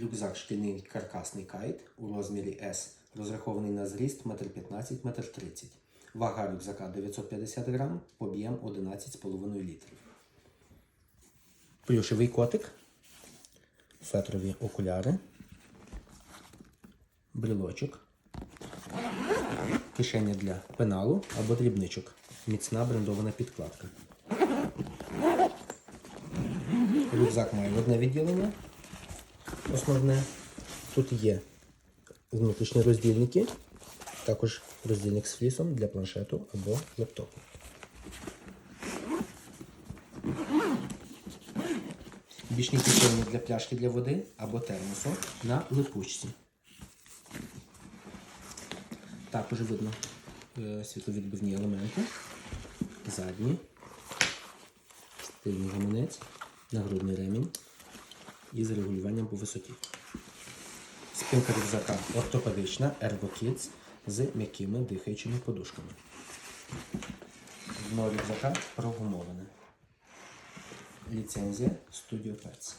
Рюкзак шкільний каркасний кайт у розмірі S, розрахований на зріст 1,15 1,30 м. Вага рюкзака 950 грам, об'єм 11,5 літрів. Плюшевий котик, фетрові окуляри, брілочок, кишеня для пеналу або дрібничок, міцна брендована підкладка. Рюкзак має одне відділення, основне. Тут є внутрішні роздільники, також роздільник з флісом для планшету або лептопу. Бічні кишені для пляшки для води або термосу на липучці. Також видно е, світловідбивні елементи, задні, стильний гаманець, нагрудний ремінь із регулюванням по висоті. Спинка рюкзака ортопедична Ergo з м'якими дихаючими подушками. Дно рюкзака прогумоване. Ліцензія Studio Pets.